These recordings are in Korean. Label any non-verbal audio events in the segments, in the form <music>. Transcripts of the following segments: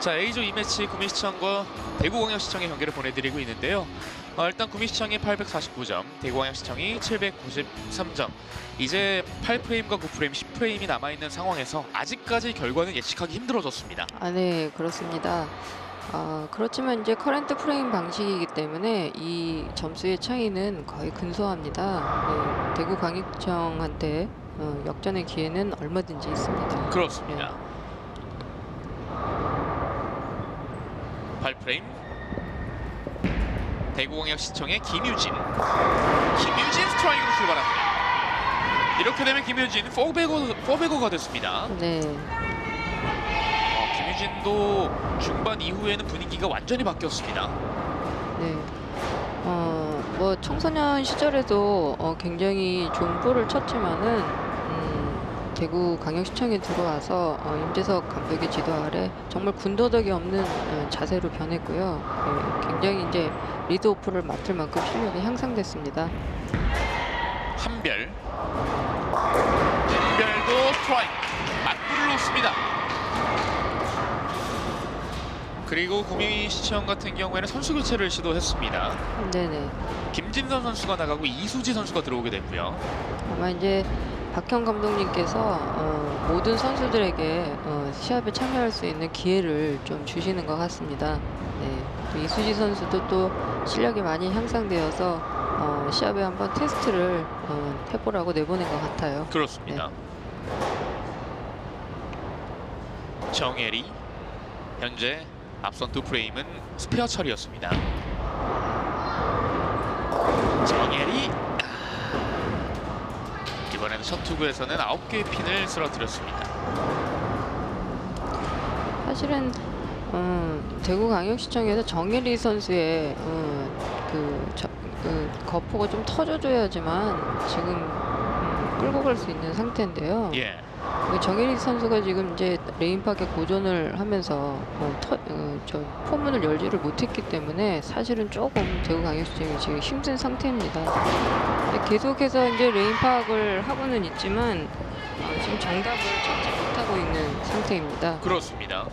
자 A조 2매치 구미시청과 대구광역시청의 경기를 보내드리고 있는데요. 어, 일단 구미시청이 849점, 대구광역시청이 793점. 이제 8프레임과 9프레임, 10프레임이 남아있는 상황에서 아직까지 결과는 예측하기 힘들어졌습니다. 아, 네, 그렇습니다. 아, 그렇지만 이제 커렌트 프레임 방식이기 때문에 이 점수의 차이는 거의 근소합니다. 네, 대구 광역청한테 어, 역전의 기회는 얼마든지 있습니다. 그렇습니다. 8프레임 대구광역시청의 김유진 김유진 스트라이크로 출발합니다. 이렇게 되면 김유진 4베거, 4베거가 됐습니다. 네, 어, 김유진도 중반 이후에는 분위기가 완전히 바뀌었습니다. 네. 어, 뭐 청소년 시절에도 어, 굉장히 좋은 볼을 쳤지만은 음, 대구 광역시청에 들어와서 어, 임재석 감독의 지도 아래 정말 군더더기 없는 어, 자세로 변했고요. 네, 굉장히 이제 리드오프를 맡을 만큼 실력이 향상됐습니다. 한별 한별도 스트라이크 맞불을 놓습니다. 그리고 구미시청 같은 경우에는 선수 교체를 시도했습니다. 네네. 김진선 선수가 나가고 이수지 선수가 들어오게 됐고요. 아마 이제 박형 감독님께서 어, 모든 선수들에게 어, 시합에 참여할 수 있는 기회를 좀 주시는 것 같습니다. 네, 또 이수지 선수도 또 실력이 많이 향상되어서 어, 시합에 한번 테스트를 어, 해보라고 내보낸 것 같아요. 그렇습니다. 정혜리 현재 앞선 두 프레임은 스페어 처리였습니다. 정혜리 아, 이번에는 첫 투구에서는 9개의 핀을 쓰러뜨렸습니다. 사실은 어, 대구광역시청에서 정예리 선수의 어, 그, 저, 그 거포가 좀 터져줘야지만 지금 음, 끌고 갈 수 있는 상태인데요. 예, 그 정혜리 선수가 지금 이제 레인팍에 고전을 하면서 어, 터, 어, 저 포문을 열지를 못했기 때문에 사실은 조금 대구광역시청이 지금 힘든 상태입니다. 계속해서 이제 레인팍을 하고는 있지만 어, 지금 정답을 찾지 못하고 있는 상태입니다. 그렇습니다.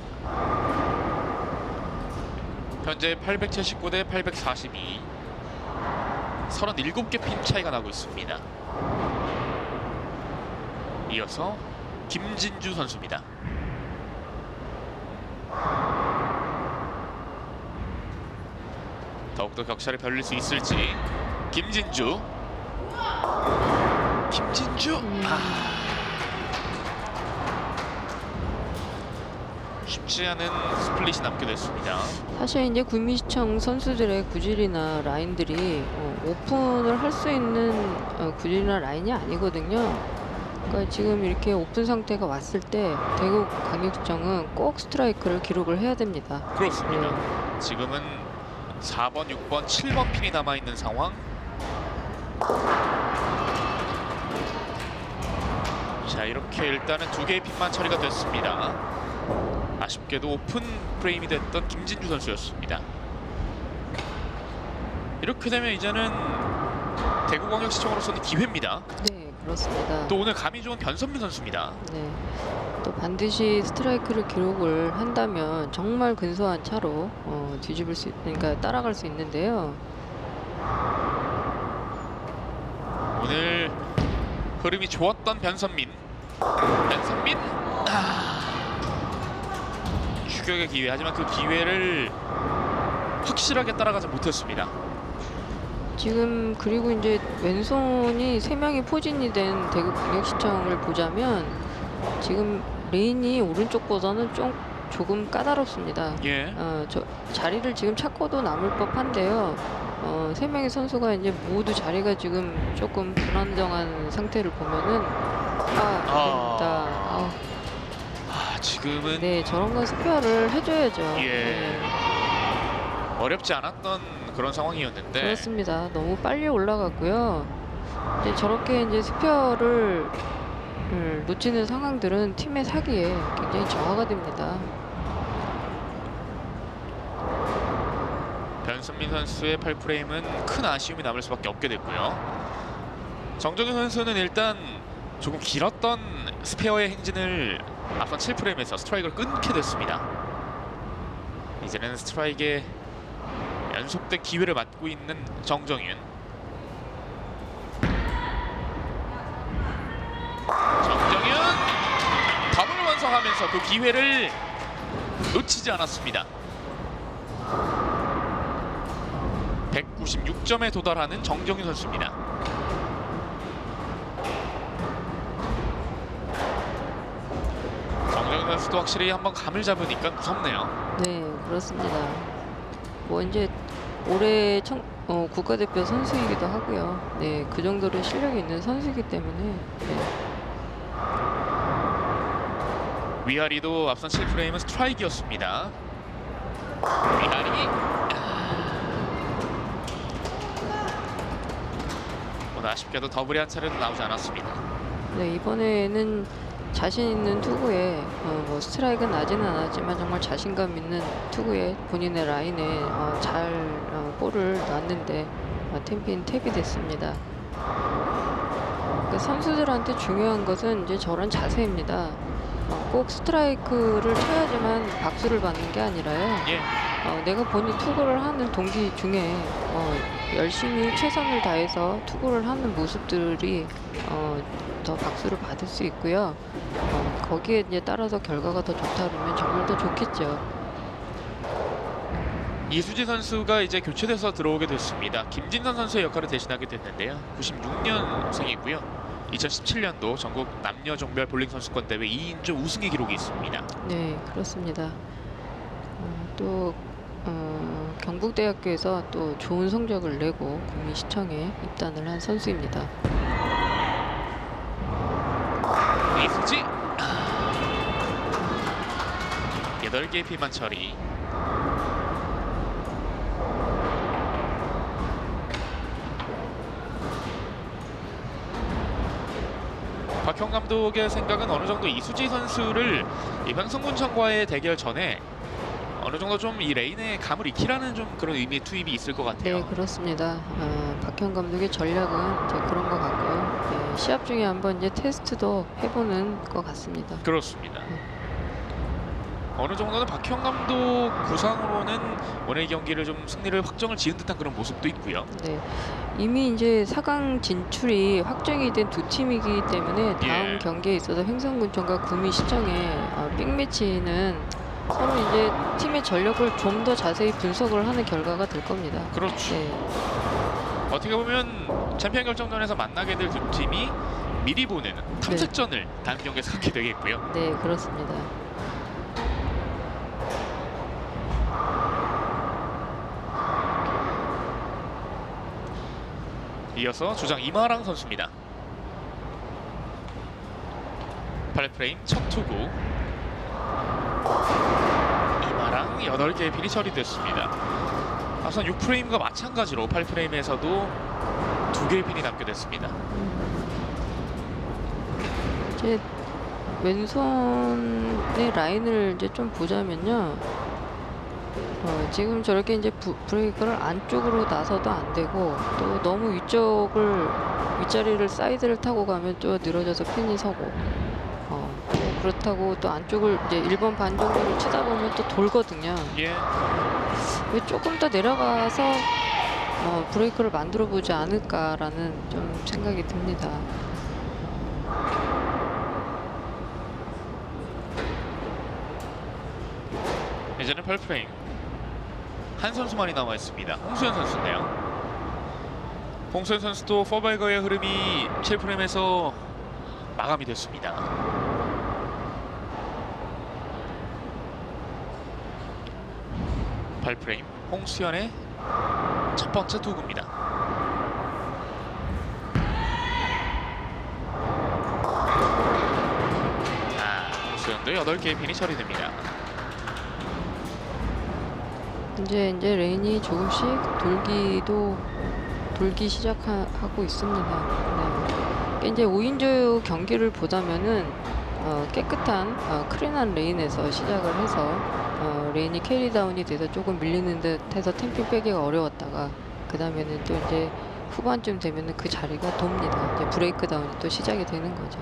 현재 879대 842 37개 핀 차이가 나고 있습니다. 이어서 김진주 선수입니다. 더욱더 격차를 벌릴 수 있을지 김진주 김진주 아. 쉽지 않은 스플릿이 남게 됐습니다. 사실 이제 구미시청 선수들의 구질이나 라인들이 어, 오픈을 할 수 있는 어, 구질이나 라인이 아니거든요. 그러니까 지금 이렇게 오픈 상태가 왔을 때 대구 강력시청은 꼭 스트라이크를 기록을 해야 됩니다. 그렇습니다. 네. 지금은 4번, 6번, 7번 핀이 남아 있는 상황. 자 이렇게 일단은 두 개의 핀만 처리가 됐습니다. 아쉽게도 오픈 프레임이 됐던 김진주 선수였습니다. 이렇게 되면 이제는 대구광역시청으로서는 기회입니다. 네, 그렇습니다. 또 오늘 감이 좋은 변선민 선수입니다. 네. 또 반드시 스트라이크를 기록을 한다면 정말 근소한 차로 어, 뒤집을 수, 있- 그러니까 따라갈 수 있는데요. 오늘 흐름이 좋았던 변선민 변선민 아, 추격의 기회 하지만 그 기회를 확실하게 따라가지 못했습니다 지금 그리고 이제 왼손이 세 명이 포진이 된 대구 광역시청을 보자면 지금 레인이 오른쪽보다는 좀 조금 까다롭습니다. 예 어, 저 자리를 지금 찾고도 남을 법한데요. 어, 세 명의 선수가 이제 모두 자리가 지금 조금 불안정한 상태를 보면은 아, 아. 됩니다. 아, 아, 지금은 네, 저런 건 스페어를 해줘야죠. 예. 네, 어렵지 않았던 그런 상황이었는데 그렇습니다. 너무 빨리 올라갔고요. 이제 저렇게 이제 스페어를 을 놓치는 상황들은 팀의 사기에 굉장히 저하가 됩니다. 변선민 선수의 8프레임은 큰 아쉬움이 남을 수밖에 없게 됐고요 정정현 선수는 일단 조금 길었던 스페어의 행진을 앞선 7프레임에서 스트라이크를 끊게 됐습니다. 이제는 스트라이크에 연속된 기회를 맞고 있는 정정윤. 정정윤 더블 완성하면서 그 기회를 놓치지 않았습니다. 196점에 도달하는 정정윤 선수입니다. 정정윤 선수도 확실히 한번 감을 잡으니까 무섭네요. 네, 그렇습니다. 뭐 이제 올해 청, 어, 국가대표 선수이기도 하고요. 네, 그 정도로 실력이 있는 선수이기 때문에 네, 위아리도 앞선 7프레임은 스트라이크였습니다. 위아리 오늘 아쉽게도 더블이 한 차례도 나오지 않았습니다. 네, 이번에는 자신 있는 투구에 어, 뭐 스트라이크는 나지는 않았지만 정말 자신감 있는 투구에 본인의 라인에 어, 잘 어, 볼을 놨는데 어, 템핀 탭이 됐습니다. 그러니까 선수들한테 중요한 것은 이제 저런 자세입니다. 어, 꼭 스트라이크를 쳐야지만 박수를 받는 게 아니라요. 예, 어, 내가 본인 투구를 하는 동기 중에 어, 열심히 최선을 다해서 투구를 하는 모습들이 어, 더 박수를 받을 수 있고요. 어, 거기에 이제 따라서 결과가 더 좋다 그러면 정말 더 좋겠죠. 이수지 선수가 이제 교체돼서 들어오게 됐습니다. 김진선 선수의 역할을 대신하게 됐는데요. 96년생이고요. 2017년도 전국 남녀 종별 볼링 선수권 대회 2인조 우승의 기록이 있습니다. 네, 그렇습니다. 어, 또 어, 경북대학교에서 또 좋은 성적을 내고 국민 시청에 입단을 한 선수입니다. 이수지 8개의 피만 처리 박형 감독의 생각은 어느 정도 이수지 선수를 이 방송군청과의 대결 전에 어느 정도 좀 이 레인의 감을 익히라는 좀 그런 의미의 투입이 있을 것 같아요. 네, 그렇습니다. 어, 박형 감독의 전략은 이제 그런 것 같고요. 네, 시합 중에 한번 이제 테스트도 해보는 것 같습니다. 그렇습니다. 어느 정도는 박형 감독 구상으로는 오늘 경기를 좀 승리를 확정을 지은 듯한 그런 모습도 있고요. 네, 이미 이제 4강 진출이 확정이 된 두 팀이기 때문에 다음 예. 경기에 있어서 횡성군청과 구미시청의 어, 빅매치는 서로 이제 팀의 전력을 좀 더 자세히 분석을 하는 결과가 될 겁니다. 그렇죠. 네, 어떻게 보면 챔피언 결정전에서 만나게 될 두 팀이 미리 보는 탐색전을 다음 경기에서 갖게 되겠고요. 네, 그렇습니다. 이어서 주장 이마랑 선수입니다. 8프레임 첫 투구 이마랑 8개의 핀이 처리됐습니다. 앞선 6프레임과 마찬가지로 8프레임에서도 2개의 핀이 남겨졌습니다. 이제 왼손의 라인을 이제 좀 보자면요. 어, 지금 저렇게 이제 부, 브레이크를 안쪽으로 나서도 안 되고 또 너무 위쪽을 윗자리를 사이드를 타고 가면 또 늘어져서 핀이 서고 어, 또 그렇다고 또 안쪽을 이제 1번 반 정도를 치다 보면 또 돌거든요. 예, 왜 조금 더 내려가서 어, 브레이크를 만들어 보지 않을까라는 좀 생각이 듭니다. 이제는 8프레임 한 선수만이 남아 있습니다. 홍수현 선수인데요. 홍수현 선수도 4바이거의 흐름이 7프레임에서 마감이 됐습니다. 팔프레임 홍수현의 첫 번째 투구입니다. 아, 홍수현도 8개의 핀이 처리됩니다. 이제 이제 레인이 조금씩 돌기도 돌기 시작하고 있습니다. 네. 이제 5인조 경기를 보자면은 어, 깨끗한 어, 크린한 레인에서 시작을 해서 어, 레인이 캐리다운이 돼서 조금 밀리는 듯해서 템핑 빼기가 어려웠다가 그 다음에는 또 이제 후반쯤 되면은 그 자리가 돕니다. 이제 브레이크 다운이 또 시작이 되는 거죠.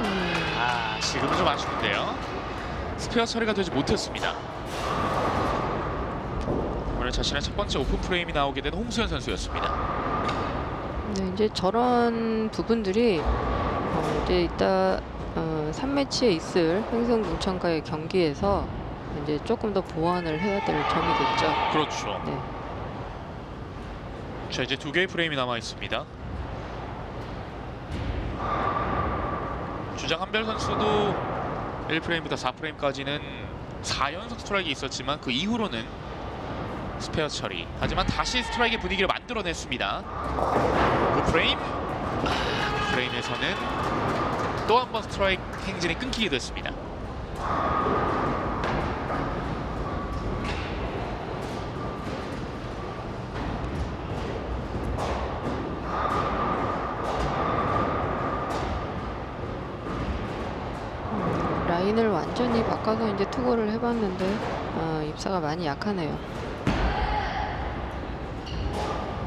음, 아쉬운데요. 스페어 처리가 되지 못했습니다. 오늘 자신의 첫 번째 오픈 프레임이 나오게 된 홍수현 선수였습니다. 네, 이제 저런 부분들이 어, 이제 이따 어, 3매치에 있을 횡성 문천과의 경기에서 이제 조금 더 보완을 해야 될 점이겠죠. 그렇죠. 네. 자 이제 두 개의 프레임이 남아 있습니다. 주장 한별 선수도 1프레임부터 4프레임까지는 4연속 스트라이크가 있었지만 그 이후로는 스페어 처리. 하지만 다시 스트라이크의 분위기를 만들어냈습니다. 그 프레임, 아, 그 프레임에서는 또 한 번 스트라이크 행진이 끊기게 됐습니다. 라인을 완전히 바꿔서 이제 투구를 해봤는데 어, 입사가 많이 약하네요.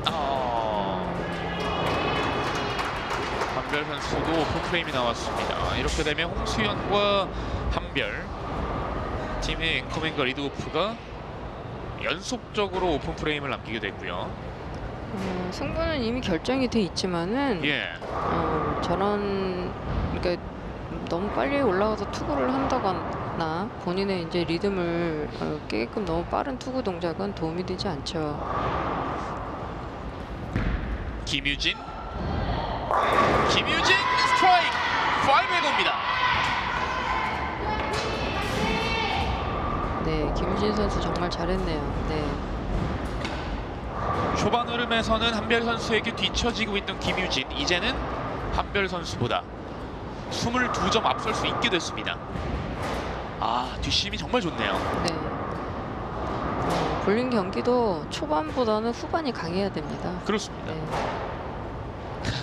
아, 한별 선수도 오픈 프레임이 나왔습니다. 이렇게 되면 홍수연과 한별 팀의 앵커맨과 리드오프가 연속적으로 오픈 프레임을 남기게 됐고요. 어, 승부는 이미 결정이 돼 있지만은 예, 어, 저런 너무 빨리 올라가서 투구를 한다거나 본인의 이제 리듬을 어, 깨게끔 너무 빠른 투구 동작은 도움이 되지 않죠. 김유진, 김유진 스트라이크 5에 돕니다. 네, 김유진 선수 정말 잘했네요. 네. 초반 흐름에서는 한별 선수에게 뒤처지고 있던 김유진 이제는 한별 선수보다 22점 앞설 수 있게 됐습니다. 아 뒷심이 정말 좋네요. 네. 어, 볼링 경기도 초반보다는 후반이 강해야 됩니다. 그렇습니다. 네.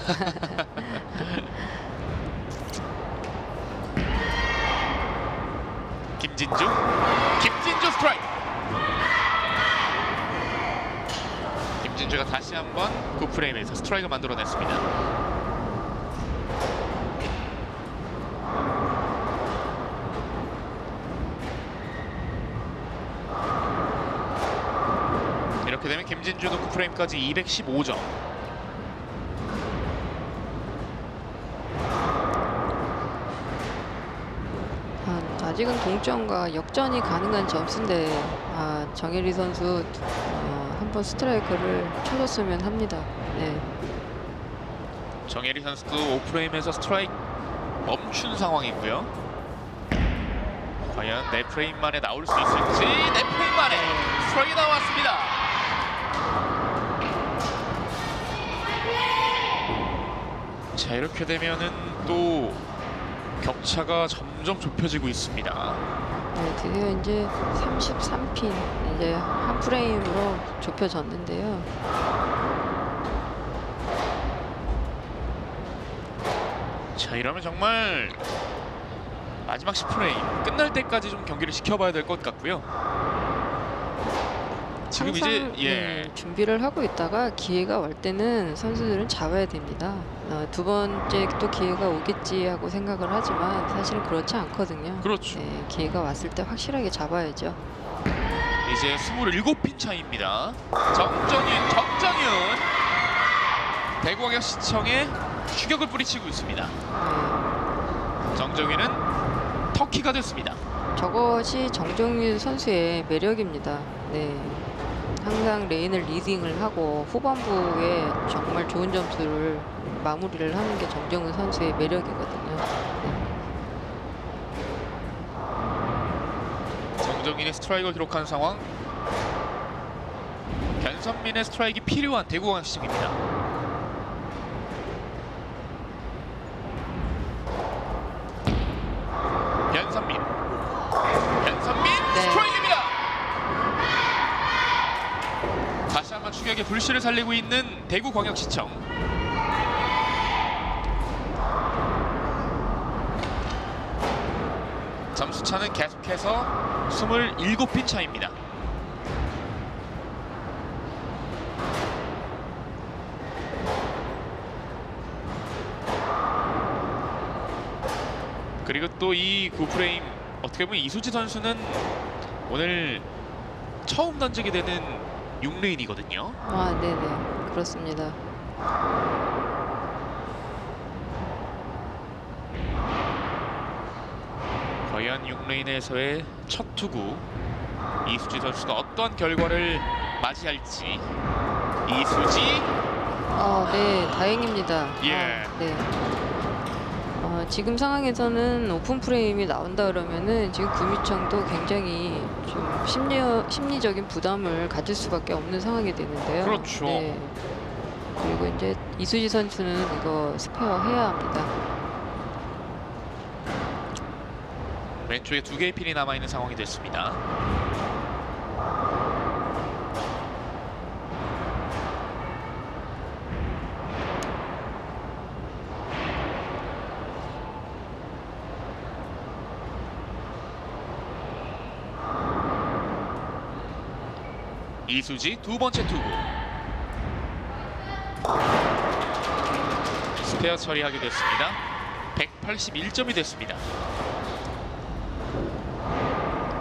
<laughs> 김진주, 김진주 스트라이크. 김진주가 다시 한번 9프레임에서 스트라이크 만들어냈습니다. 이렇게 되면 김진주도 9프레임까지 215점. 아, 아직은 동점과 역전이 가능한 점수인데 아, 정혜리 선수 어, 한번 스트라이크를 쳐줬으면 합니다. 네. 정혜리 선수도 5프레임에서 스트라이크 멈춘 상황이고요. 과연 네 프레임 만에 나올 수 있을지 네 프레임 만에 스트라이크 나왔습니다. 자 이렇게 되면은 또 격차가 점점 좁혀지고 있습니다. 네, 드디어 이제 33핀 이제 한 프레임으로 좁혀졌는데요. 자 이러면 정말 마지막 10프레임 끝날 때까지 좀 경기를 지켜봐야 될 것 같고요. 지금 이제 예 네, 준비를 하고 있다가 기회가 올 때는 선수들은 잡아야 됩니다. 어, 두 번째 또 기회가 오겠지 하고 생각을 하지만 사실은 그렇지 않거든요. 그렇죠. 네, 기회가 왔을 때 확실하게 잡아야죠. 이제 27핀 차입니다. 정정윤, 정정윤 대구광역 시청에 추격을 뿌리치고 있습니다. 네, 정정윤은 터키가 됐습니다. 저것이 정정윤 선수의 매력입니다. 네. 항상 레인을 리딩을 하고 후반부에 정말 좋은 점수를 마무리를 하는 게 정정윤 선수의 매력이거든요. 정정윤의 스트라이크를 기록한 상황. 변선민의 스트라이크 필요한 대구광역시청입니다. 변선민. 변선민 네. 스트라이크입니다. 다시 한번 추격의 불씨를 살리고 있는 대구광역시청. 점수 차는 계속해서 27핀 차입니다. 그리고 또 이 9프레임 어떻게 보면 이수지 선수는 오늘 처음 던지게 되는 6레인이거든요. 아, 네네. 그렇습니다. 과연 6레인에서의 첫 투구 이수지 선수가 어떤 결과를 맞이할지 이수지 아, 네. 다행입니다. 예. 아, 네. 어, 지금 상황에서는 오픈 프레임이 나온다 그러면은 지금 구미청도 굉장히 좀 심리, 심리적인 부담을 가질 수밖에 없는 상황이 되는데요. 그렇죠. 네. 그리고 이제 이수지 선수는 이거 스페어 해야 합니다. 왼쪽에 두 개의 핀이 남아 있는 상황이 됐습니다. 이수지 두 번째 투구 스페어 처리하게 됐습니다. 181점이 됐습니다.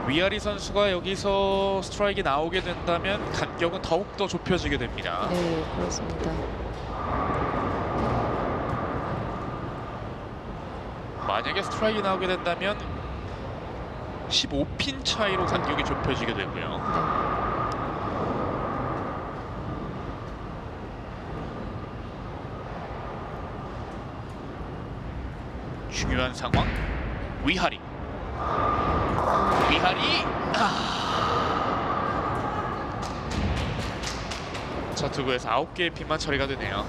위아리 선수가 여기서 스트라이크 나오게 된다면 간격은 더욱 더 좁혀지게 됩니다. 네, 그렇습니다. 만약에 스트라이크 나오게 된다면 15핀 차이로 간격이 좁혀지게 되고요. 네. 중요한 상황 위하리 위하리 아. 첫 투구에서 9개의 핀만 처리가 되네요.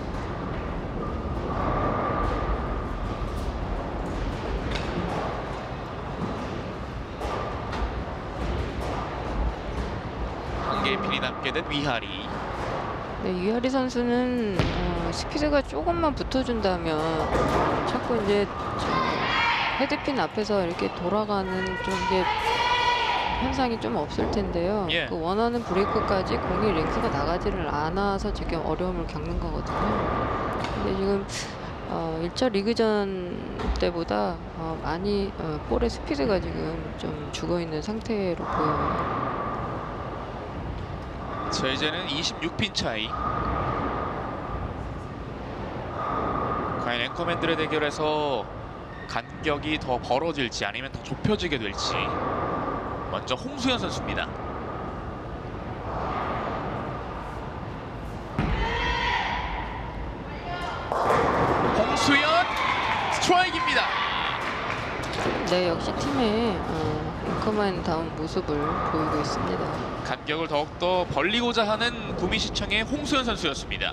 한 개의 핀이 남게 된 위하리 네, 유하리 선수는 어, 스피드가 조금만 붙어준다면 어, 자꾸 이제 저 헤드핀 앞에서 이렇게 돌아가는 좀 이게 현상이 좀 없을 텐데요. 예. 그 원하는 브레이크까지 공이 랭크가 나가지를 않아서 지금 어려움을 겪는 거거든요. 근데 지금 어, 1차 리그전 때보다 어, 많이 어, 볼의 스피드가 지금 좀 죽어 있는 상태로 보여요. 자 이제는 26핀 차이 과연 앵커맨들의 대결에서 간격이 더 벌어질지 아니면 더 좁혀지게 될지 먼저 홍수연 선수입니다 홍수연 스트라이크입니다 네, 역시 팀의 어, 앵커만 다운 모습을 보이고 있습니다. 간격을 더욱더 벌리고자 하는 구미시청의 홍수연 선수였습니다.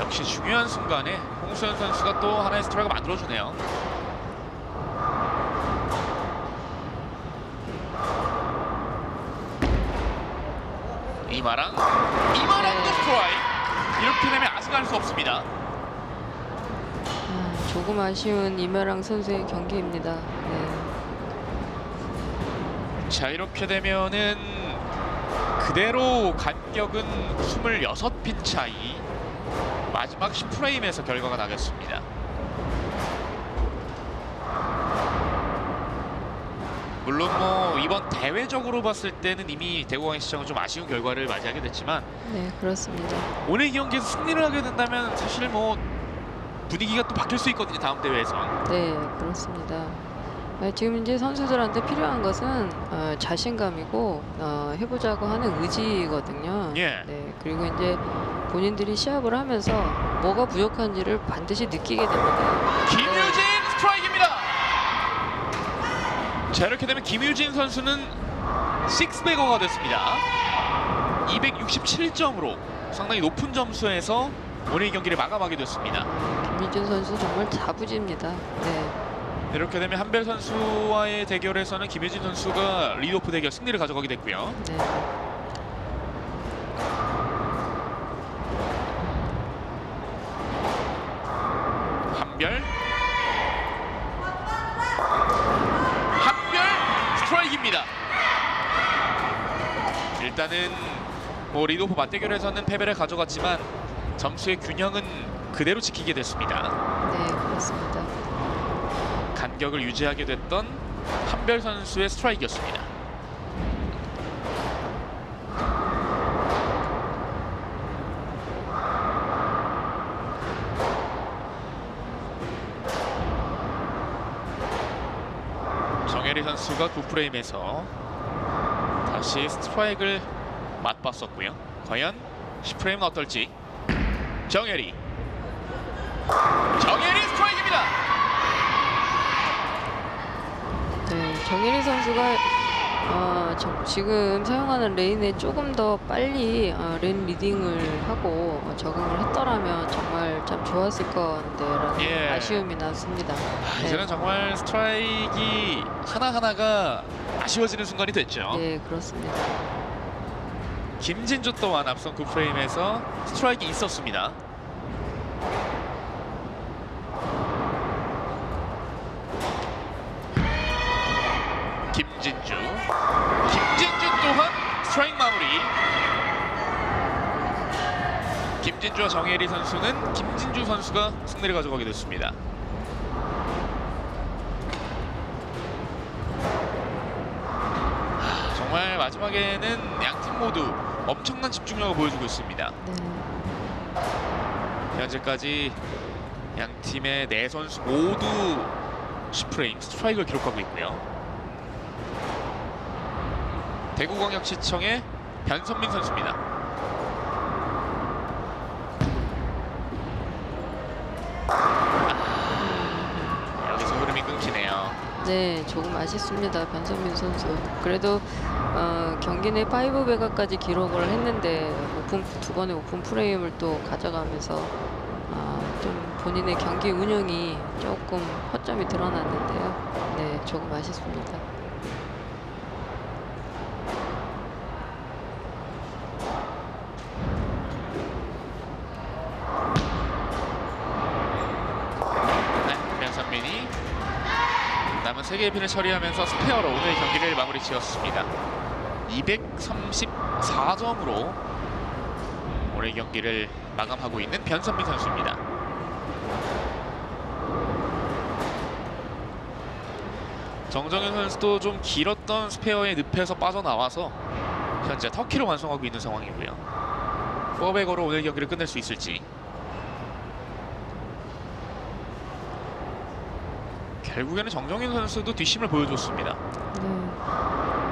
역시 중요한 순간에 홍수연 선수가 또 하나의 스트라이크 만들어주네요. 이마랑 이마랑도 스트라이크 이렇게 되면 아승할 수 없습니다. 아, 조금 아쉬운 이메랑 선수의 경기입니다. 네. 자 이렇게 되면은 그대로 간격은 26핀 차이 마지막 10프레임에서 결과가 나겠습니다 물론 뭐 이번 대회적으로 봤을 때는 이미 대구광역 시청은 좀 아쉬운 결과를 맞이하게 됐지만 네, 그렇습니다. 오늘 경기에서 승리를 하게 된다면 사실 뭐 분위기가 또 바뀔 수 있거든요 다음 대회에서 네, 그렇습니다. 아, 지금 이제 선수들한테 필요한 것은 어, 자신감이고 어, 해보자고 하는 의지거든요. 예. 네, 그리고 이제 본인들이 시합을 하면서 뭐가 부족한지를 반드시 느끼게 됩니다. 김유진 스트라이크입니다. 자 이렇게 되면 김유진 선수는 6배거가 됐습니다. 267점으로 상당히 높은 점수에서 오늘 이 경기를 마감하게 됐습니다. 김민준 선수 정말 자부지입니다. 네, 이렇게 되면 한별 선수와의 대결에서는 김혜진 선수가 리오프 대결 승리를 가져가게 됐고요. 네. 한별 한별 스트라이크입니다. 일단은 뭐 리오프 맞대결에서는 패배를 가져갔지만 점수의 균형은 그대로 지키게 됐습니다. 네, 그렇습니다. 간격을 유지하게 됐던 한별 선수의 스트라이크였습니다. 정혜리 선수가 9프레임에서 다시 스트라이크를 맛봤었고요. 과연 10프레임은 어떨지. 정혜리. 정혜리 스트라이크입니다. 네, 정혜리 선수가 어, 저- 지금 사용하는 레인에 조금 더 빨리 어, 레인 리딩을 하고 어, 적응을 했더라면 정말 참 좋았을 건데라는 예. 아쉬움이 났습니다. 아, 네. 이제는 정말 스트라이크 하나하나가 아쉬워지는 순간이 됐죠. 네, 그렇습니다. 김진주 또한 앞선 9프레임에서 스트라이크 있었습니다. 김진주. 김진주 또한 스트라이크 마무리. 김진주와 정혜리 선수는 김진주 선수가 승리를 가져가게 됐습니다. 아, 정말 마지막에는 양 팀 모두 엄청난 집중력을 보여주고 있습니다. 네. 현재까지 양 팀의 네 선수 모두 10프레임 스트라이크를 기록하고 있고요. 대구광역시청의 변선민 선수입니다. 아, 여기서 흐름이 끊기네요. 네, 조금 아쉽습니다. 변선민 선수. 그래도 어, 경기 내 파이브 베가까지 기록을 했는데 오픈 두 번의 오픈 프레임을 또 가져가면서 아, 좀 본인의 경기 운영이 조금 허점이 드러났는데요. 네, 조금 아쉽습니다. 개의 핀을 처리하면서 스페어로 오늘 경기를 마무리 지었습니다. 234점으로 오늘 경기를 마감하고 있는 변선민 선수입니다. 정정현 선수도 좀 길었던 스페어의 늪에서 빠져나와서 현재 터키를 완성하고 있는 상황이고요. 포백으로 오늘 경기를 끝낼 수 있을지 결국에는 정정현 선수도 뒷심을 보여줬습니다. 네.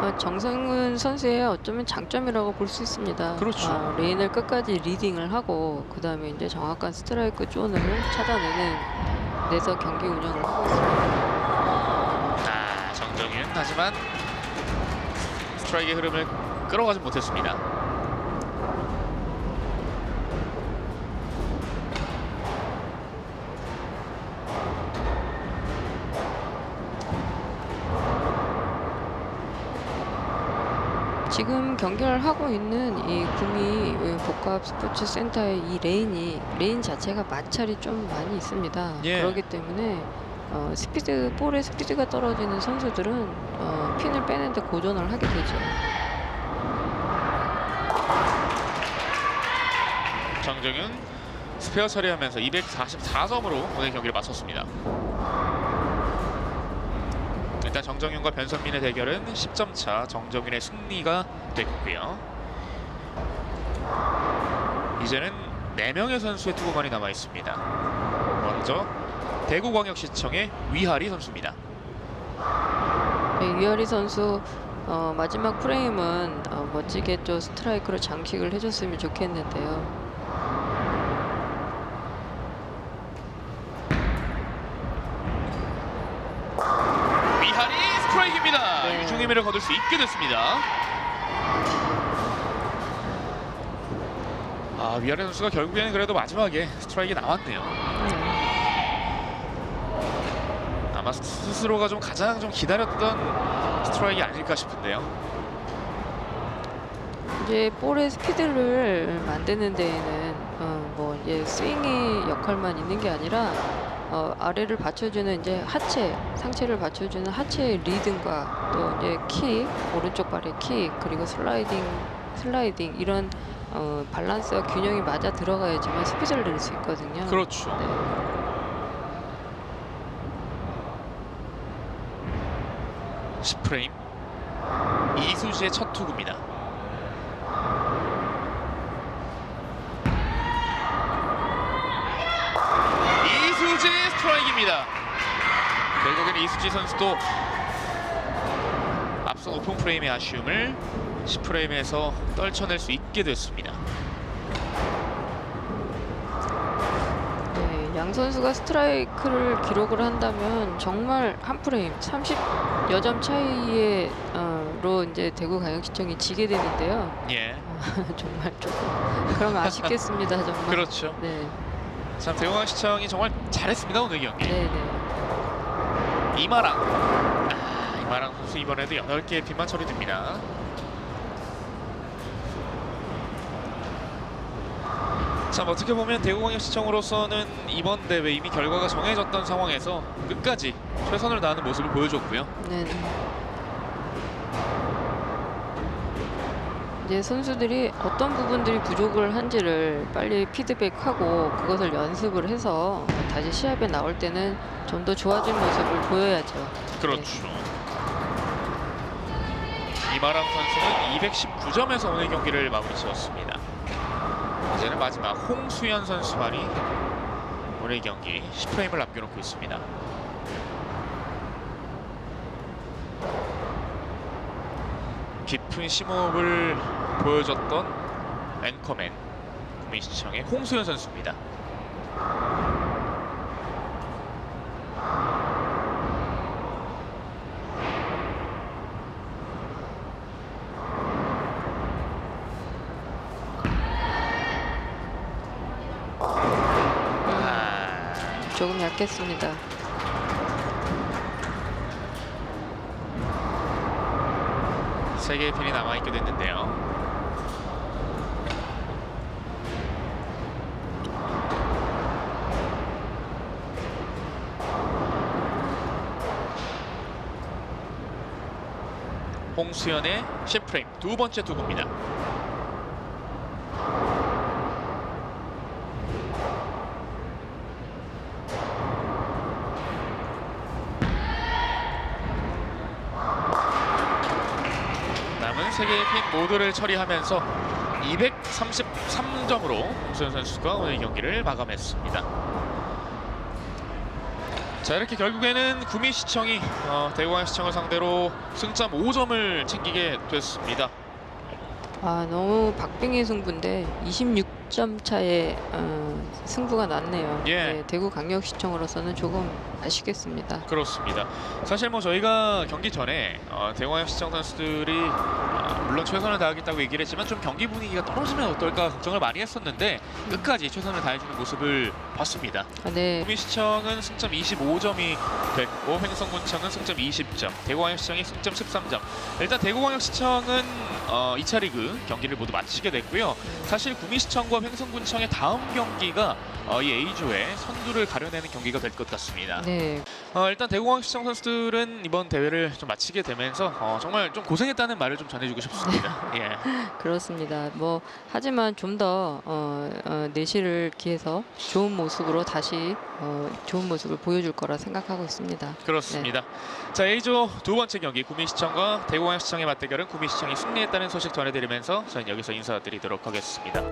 어, 정성훈 선수의 어쩌면 장점이라고 볼 수 있습니다. 그렇죠. 아, 레인을 끝까지 리딩을 하고 그 다음에 이제 정확한 스트라이크 존을 찾아내는 내서 경기 운영을 하고 있습니다. 아, 정정현 하지만 스트라이크의 흐름을 끌어가지 못했습니다. 지금 경기를 하고 있는 이 구미 복합 스포츠 센터의 이 레인이 레인 자체가 마찰이 좀 많이 있습니다. 예. 그렇기 때문에 어, 스피드 볼의 스피드가 떨어지는 선수들은 어, 핀을 빼는데 고전을 하게 되죠. 정정현 스페어 처리하면서 244점으로 오늘 경기를 마쳤습니다. 일단 정정현과 변선민의 대결은 10점 차 정정현의 승리가 됐고요. 이제는 4명의 선수의 투구만이 남아 있습니다. 먼저 대구광역시청의 위하리 선수입니다. 네, 위아리 선수 어, 마지막 프레임은 어, 멋지게 또 스트라이크로 장식을 해줬으면 좋겠는데요. 위하리 유중의미를 거둘 수 있게 됐습니다. 아 위아래 선수가 결국에는 그래도 마지막에 스트라이크 나왔네요. 네. 아마 스스로가 좀 가장 좀 기다렸던 스트라이크 아닐까 싶은데요. 이제 볼의 스피드를 만드는 데에는 어, 뭐 이제 스윙의 역할만 있는 게 아니라 어, 아래를 받쳐주는 이제 하체, 상체를 받쳐주는 하체의 리듬과 또 이제 킥, 오른쪽 발의 킥 그리고 슬라이딩 슬라이딩 이런 어, 밸런스와 균형이 맞아 들어가야지만 스피드를 낼 수 있거든요. 그렇죠. 네. 십 프레임 이수지의 첫 투구입니다. 이수지 스트라이크입니다. 결국에는 이수지 선수도 앞선 오픈 프레임의 아쉬움을 10프레임에서 떨쳐낼 수 있게 됐습니다. 네, 양 선수가 스트라이크를 기록을 한다면 정말 한 프레임 30여 점 차이로 이제 대구 광역시청이 지게 되는데요. 예, <laughs> 정말 조금 그럼 아쉽겠습니다 정말. 그렇죠. 네, 참 대공항시청이 정말 잘했습니다 오늘 경기. 네, 네. 이마랑 아, 이마랑 선수 이번에도 8개의 핀만 처리됩니다. 참 어떻게 보면 대구광역시청으로서는 이번 대회 이미 결과가 정해졌던 상황에서 끝까지 최선을 다하는 모습을 보여줬고요. 네. 이제 선수들이 어떤 부분들이 부족을 한지를 빨리 피드백하고 그것을 연습을 해서 다시 시합에 나올 때는 좀 더 좋아진 모습을 보여야죠. 그렇죠. 이마랑 선수는 219점에서 오늘 경기를 마무리 지었습니다. 이제는 마지막 홍수연 선수만이 오늘 경기 10프레임을 남겨놓고 있습니다. 깊은 심호흡을 보여줬던 앵커맨 구민시청의 홍수연 선수입니다. 아, 조금 약했습니다. 세 개의 핀이 남아있게 됐는데요. 홍수연의 10프레임 두 번째 투구입니다. 남은 세 개의 핀 모두를 처리하면서 233점으로 홍수연 선수가 오늘 경기를 마감했습니다. 자 이렇게 결국에는 구미시청이 어, 대구광시청을 상대로 승점 5점을 챙기게 됐습니다. 아 너무 박빙의 승부인데 26점 차의 어, 승부가 났네요. 예. 네, 대구 강력시청으로서는 조금 아쉽겠습니다. 그렇습니다. 사실 뭐 저희가 경기 전에 어, 대구광시청 선수들이 어, 물론 최선을 다하겠다고 얘기를 했지만 좀 경기 분위기가 떨어지면 어떨까 걱정을 많이 했었는데 끝까지 최선을 다해주는 모습을 봤습니다. 아, 네, 구미시청은 승점 25점이 됐고 횡성군청은 승점 20점, 대구광역시청이 승점 13점. 일단 대구광역시청은 어, 2차 리그 경기를 모두 마치게 됐고요. 사실 구미시청과 횡성군청의 다음 경기가 어, 이 A조의 선두를 가려내는 경기가 될 것 같습니다. 네, 어, 일단 대구광역시청 선수들은 이번 대회를 좀 마치게 되면서 어, 정말 좀 고생했다는 말을 좀 전해주고 싶습니다. <laughs> 예, 그렇습니다. 뭐 하지만 좀더 어, 어, 내실을 기해서 좋은 모습으로 다시 어, 좋은 모습을 보여줄 거라 생각하고 있습니다. 그렇습니다. 자 A조 두 번째 경기 구미시청과 대구광역시청의 맞대결은 구미시청이 승리했다는 소식 전해드리면서 저는 여기서 인사드리도록 하겠습니다.